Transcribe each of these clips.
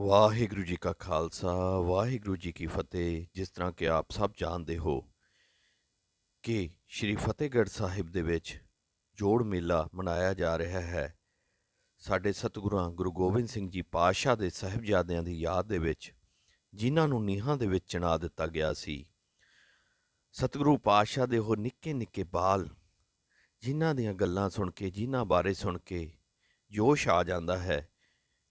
ਵਾਹਿਗੁਰੂ ਜੀ ਕਾ ਖਾਲਸਾ, ਵਾਹਿਗੁਰੂ ਜੀ ਕੀ ਫਤਿਹ। ਜਿਸ ਤਰ੍ਹਾਂ ਕਿ ਆਪ ਸਭ ਜਾਣਦੇ ਹੋ ਕਿ ਸ਼੍ਰੀ ਫਤਿਹਗੜ੍ਹ ਸਾਹਿਬ ਦੇ ਵਿੱਚ ਜੋੜ ਮੇਲਾ ਮਨਾਇਆ ਜਾ ਰਿਹਾ ਹੈ। ਸਾਡੇ ਸਤਿਗੁਰਾਂ ਗੁਰੂ ਗੋਬਿੰਦ ਸਿੰਘ ਜੀ ਪਾਤਸ਼ਾਹ ਦੇ ਸਾਹਿਬਜ਼ਾਦਿਆਂ ਦੀ ਯਾਦ ਦੇ ਵਿੱਚ, ਜਿਨ੍ਹਾਂ ਨੂੰ ਨੀਹਾਂ ਦੇ ਵਿੱਚ ਚਿਣਾ ਦਿੱਤਾ ਗਿਆ ਸੀ, ਸਤਿਗੁਰੂ ਪਾਤਸ਼ਾਹ ਦੇ ਉਹ ਨਿੱਕੇ ਨਿੱਕੇ ਬਾਲ, ਜਿਨ੍ਹਾਂ ਦੀਆਂ ਗੱਲਾਂ ਸੁਣ ਕੇ, ਜਿਨ੍ਹਾਂ ਬਾਰੇ ਸੁਣ ਕੇ ਜੋਸ਼ ਆ ਜਾਂਦਾ ਹੈ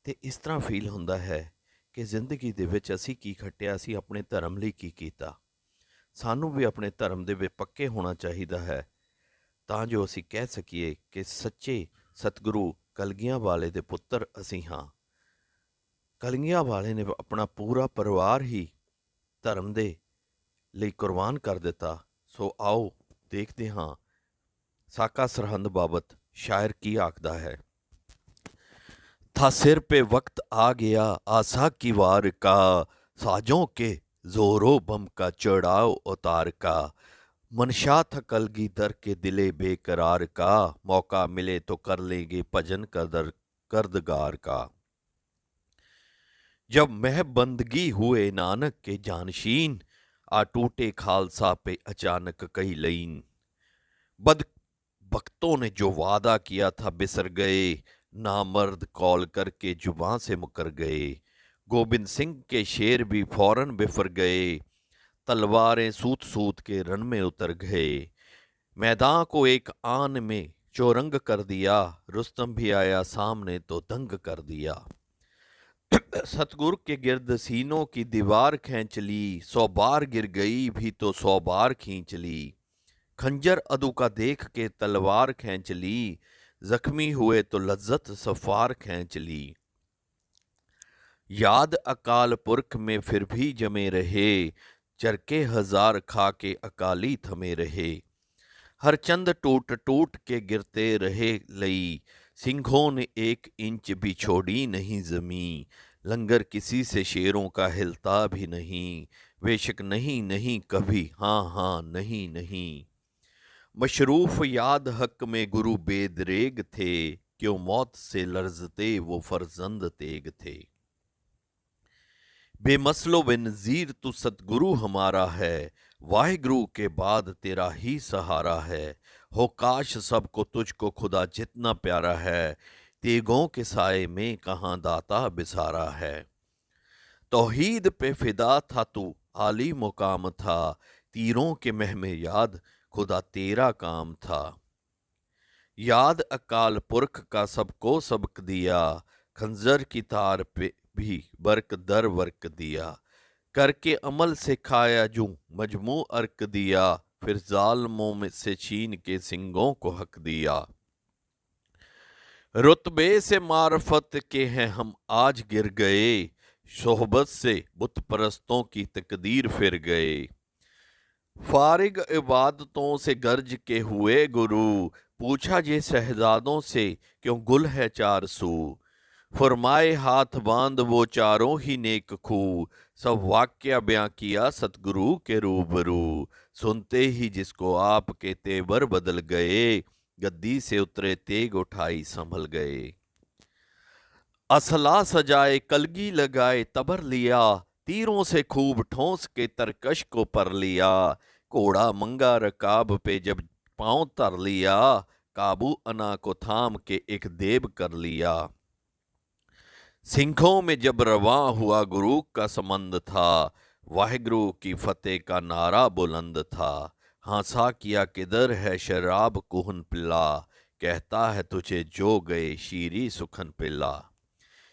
ਤੇ ਇਸ ਤਰ੍ਹਾਂ ਫੀਲ ਹੁੰਦਾ ਹੈ ਕਿ ਜ਼ਿੰਦਗੀ ਦੇ ਵਿੱਚ ਅਸੀਂ ਕੀ ਖੱਟਿਆ, ਅਸੀਂ ਆਪਣੇ ਧਰਮ ਲਈ ਕੀ ਕੀਤਾ। ਸਾਨੂੰ ਵੀ ਆਪਣੇ ਧਰਮ ਦੇ ਵਿੱਚ ਪੱਕੇ ਹੋਣਾ ਚਾਹੀਦਾ ਹੈ। ਤਾਂ ਜੋ ਅਸੀਂ ਕਹਿ ਸਕੀਏ ਕਿ ਸੱਚੇ ਸਤਿਗੁਰੂ ਕਲਗੀਆਂ ਵਾਲੇ ਦੇ ਪੁੱਤਰ ਅਸੀਂ ਹਾਂ। ਕਲਗੀਆਂ ਵਾਲੇ ਨੇ ਆਪਣਾ ਪੂਰਾ ਪਰਿਵਾਰ ਹੀ ਧਰਮ ਦੇ ਲਈ ਕੁਰਬਾਨ ਕਰ ਦਿੱਤਾ। ਸੋ ਆਓ ਦੇਖਦੇ ਹਾਂ ਸਾਕਾ ਸਰਹੰਦ ਬਾਬਤ ਸ਼ਾਇਰ ਕੀ ਆਖਦਾ ਹੈ। تھا سر پہ وقت آ گیا، آسا کی وار کا۔ ساجوں کے زور و بم کا چڑھاؤ اتار کا۔ منشا تھکل گی در کے دلے بے قرار کا۔ موقع ملے تو کر لیں گے پجن قدر کردگار کا۔ جب مہ بندگی ہوئے نانک کے جانشین، آ ٹوٹے خالصہ پہ اچانک کئی لین بد بختوں نے جو وعدہ کیا تھا، بسر گئے۔ نامرد کال کر کے جبان سے مکر گئے۔ گوبند سنگھ کے شیر بھی فوراً بفر گئے۔ تلواریں سوت سوت کے رن میں اتر گئے۔ میدان کو ایک آن میں چورنگ کر دیا۔ رستم بھی آیا سامنے تو دنگ کر دیا۔ ستگر کے گرد سینوں کی دیوار کھینچ لی۔ سو بار گر گئی بھی تو سو بار کھینچ لی۔ کھنجر ادو کا دیکھ کے تلوار کھینچ لی۔ زخمی ہوئے تو لذت سفار کھینچ لی۔ یاد اکال پرکھ میں پھر بھی جمے رہے، چرکے ہزار کھا کے اکالی تھمے رہے۔ ہر چند ٹوٹ ٹوٹ کے گرتے رہے لئی، سنگھوں نے ایک انچ بھی چھوڑی نہیں زمیں۔ لنگر کسی سے شیروں کا ہلتا بھی نہیں۔ بے شک نہیں نہیں، کبھی۔ ہاں ہاں نہیں نہیں۔ مشروف یاد حق میں گرو بید ریگ تھے، کیوں موت سے لرزتے وہ فرزند تیگ تھے۔ بے مسل و بے تو ست گرو ہمارا ہے واہ گرو کے بعد تیرا ہی سہارا ہے۔ ہو کاش سب کو تجھ کو خدا جتنا پیارا ہے، تیگوں کے سائے میں کہاں داتا بسارا ہے۔ توحید پہ فدا تھا تو عالی مقام تھا، تیروں کے مہم یاد خدا تیرا کام تھا۔ یاد اکال پرکھ کا سب کو سبق دیا خنزر کی تار پہ بھی برق در ورک دیا۔ کر کے عمل سکھایا جو مجموع ارک دیا، پھر ظالموں میں سے چھین کے سنگوں کو حق دیا۔ رتبے سے معرفت کے ہیں ہم آج گر گئے صحبت سے بت پرستوں کی تقدیر پھر گئے۔ فارغ عبادتوں سے گرج کے ہوئے گرو، پوچھا جے شہزادوں سے کیوں گل ہے چار سو؟ فرمائے ہاتھ باندھ وہ چاروں ہی نیک خو سب واقعہ بیاں کیا ستگرو کے روبرو۔ سنتے ہی جس کو آپ کے تیبر بدل گئے، گدی سے اترے تیگ اٹھائی سنبھل گئے۔ اصلا سجائے، کلگی لگائے، تبر لیا تیروں سے خوب ٹھونس کے ترکش کو پر لیا۔ کوڑا منگا رکاب پہ جب پاؤں تر لیا کابو انا کو تھام کے ایک دیب کر لیا۔ سنکھوں میں جب رواں ہوا گرو کا سمند تھا۔ واہ گرو کی فتح کا نعرہ بلند تھا۔ ہانسا کیا، کدھر ہے شراب کوہن پلا؟ کہتا ہے تجھے جو گئے، شیری سکھن پلا۔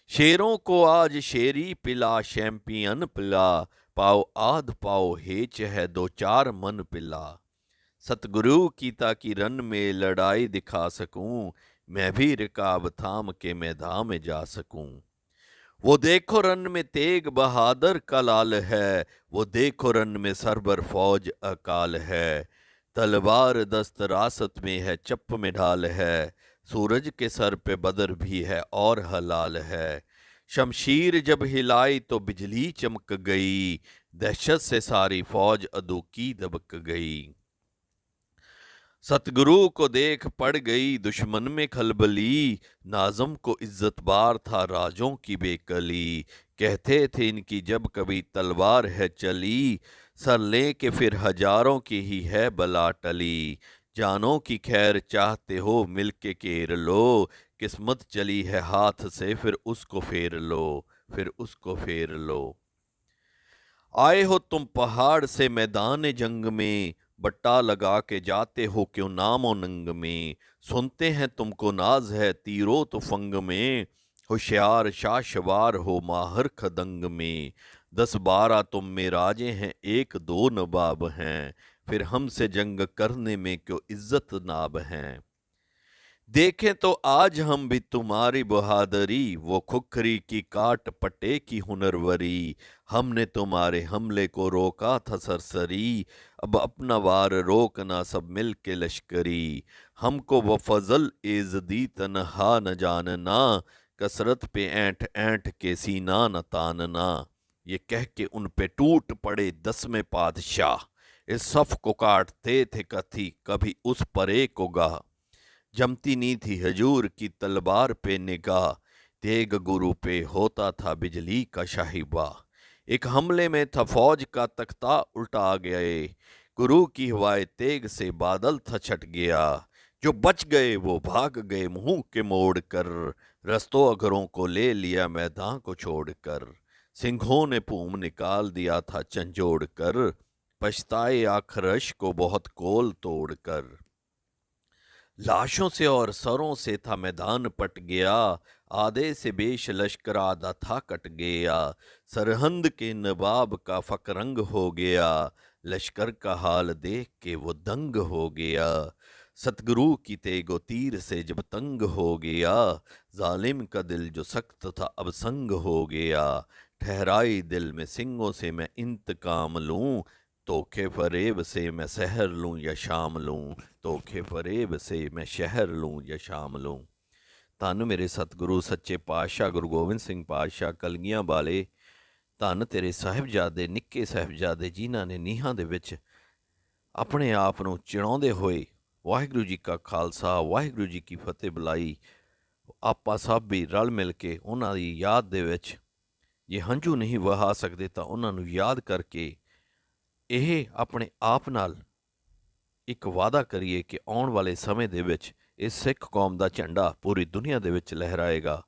شیروں کو آج شیری پلا، شیمپین پلا۔ پاؤ آدھ، پاؤ ہیچ ہے دو چار من پلا۔ ست کی تاکہ رن میں لڑائی دکھا سکوں۔ میں بھی رکاب تھام کے میدان میں جا سکوں۔ وہ دیکھو رن میں تیگ بہادر کا لال ہے۔ وہ دیکھو رن میں سربر فوج اکال ہے۔ تلوار دست راست میں ہے، چپ میں ڈھال ہے۔ سورج کے سر پہ بدر بھی ہے اور حلال ہے۔ شمشیر جب ہلائی تو بجلی چمک گئی۔ دہشت سے ساری فوج ادو کی دبک گئی۔ ست گرو کو دیکھ پڑ گئی دشمن میں کھلبلی۔ نازم کو عزت بار تھا راجوں کی بے کلی۔ کہتے تھے ان کی جب کبھی تلوار ہے چلی۔ سر لے کے پھر ہزاروں کی ہی ہے بلا ٹلی۔ جانوں کی خیر چاہتے ہو مل کے کیر لو، قسمت چلی ہے ہاتھ سے، پھر اس کو پھیر لو، پھر اس کو پھیر لو۔ آئے ہو تم پہاڑ سے میدان جنگ میں، بٹا لگا کے جاتے ہو کیوں نام و ننگ میں؟ سنتے ہیں تم کو ناز ہے تیرو تو فنگ میں، ہوشیار شاشوار ہو ماہر خدنگ میں۔ دس بارہ تم میں راجے ہیں، ایک دو نباب ہیں۔ پھر ہم سے جنگ کرنے میں کیوں عزت ناب ہیں؟ دیکھیں تو آج ہم بھی تمہاری بہادری، وہ کھکری کی کاٹ پٹے کی ہنروری ہم نے تمہارے حملے کو روکا تھا سرسری، اب اپنا وار روکنا سب مل کے لشکری۔ ہم کو وہ فضل ایزدی تنہا نہ جاننا، کثرت پہ اینٹ اینٹ کے سینا نہ تاننا۔ یہ کہہ کے ان پہ ٹوٹ پڑے دس میں پادشاہ۔ اس صف کو کاٹتے تھے کتھی، کبھی اس پرے کو گاہ۔ جمتی نہیں تھی حجور کی تلوار پہ نگاہ۔ تیگ گرو پہ ہوتا تھا بجلی کا شاہباہ ایک حملے میں تھا فوج کا تختہ الٹا گئے گرو کی ہوائے تیگ سے بادل تھا چھٹ گیا۔ جو بچ گئے وہ بھاگ گئے منہ کے موڑ کر۔ رستوں اگروں کو لے لیا میدان کو چھوڑ کر۔ سنگھوں نے پوم نکال دیا تھا چنجوڑ کر۔ پشتائے آخرش کو بہت کول توڑ کر۔ لاشوں سے اور سروں سے تھا میدان پٹ گیا آدھے سے بیش لشکر آدھا تھا کٹ گیا۔ سرہند کے نباب کا فکرنگ ہو گیا، لشکر کا حال دیکھ کے وہ دنگ ہو گیا۔ ستگرو کی تیگ و تیر سے جب تنگ ہو گیا، ظالم کا دل جو سخت تھا اب سنگ ہو گیا۔ ٹھہرائی دل میں سنگوں سے میں انتقام لوں ਧੋਖੇ ਫਰੇ ਸੇ ਮੈਂ ਸਹਿਰ ਲੂੰ ਜਾਂ ਸ਼ਾਮ ਲੂੰ ਧੋਖੇ ਫਰੇਬ ਸੇ ਮੈਂ ਸ਼ਹਿਰ ਲੂੰ ਜਾਂ ਸ਼ਾਮ ਲੂੰ। ਧੰਨ ਮੇਰੇ ਸਤਿਗੁਰੂ, ਸੱਚੇ ਪਾਤਸ਼ਾਹ ਗੁਰੂ ਗੋਬਿੰਦ ਸਿੰਘ ਪਾਤਸ਼ਾਹ, ਕਲਗੀਆਂ ਵਾਲੇ, ਧੰਨ ਤੇਰੇ ਸਾਹਿਬਜ਼ਾਦੇ, ਨਿੱਕੇ ਸਾਹਿਬਜ਼ਾਦੇ ਜਿਨ੍ਹਾਂ ਨੇ ਨੀਹਾਂ ਦੇ ਵਿੱਚ ਆਪਣੇ ਆਪ ਨੂੰ ਚਿਣਾਉਂਦੇ ਹੋਏ ਵਾਹਿਗੁਰੂ ਜੀ ਕਾ ਖਾਲਸਾ, ਵਾਹਿਗੁਰੂ ਜੀ ਕੀ ਫਤਿਹ ਬੁਲਾਈ। ਆਪਾਂ ਸਭ ਵੀ ਰਲ ਮਿਲ ਕੇ ਉਹਨਾਂ ਦੀ ਯਾਦ ਦੇ ਵਿੱਚ ਜੇ ਹੰਝੂ ਨਹੀਂ ਵਹਾ ਸਕਦੇ ਤਾਂ ਉਹਨਾਂ ਨੂੰ ਯਾਦ ਕਰਕੇ ਇਹ ਆਪਣੇ ਆਪ ਨਾਲ ਇੱਕ ਵਾਅਦਾ ਕਰੀਏ ਕਿ ਆਉਣ ਵਾਲੇ ਸਮੇਂ ਦੇ ਵਿੱਚ ਇਹ ਸਿੱਖ ਕੌਮ ਦਾ ਝੰਡਾ ਪੂਰੀ ਦੁਨੀਆ ਦੇ ਵਿੱਚ ਲਹਿਰਾਏਗਾ।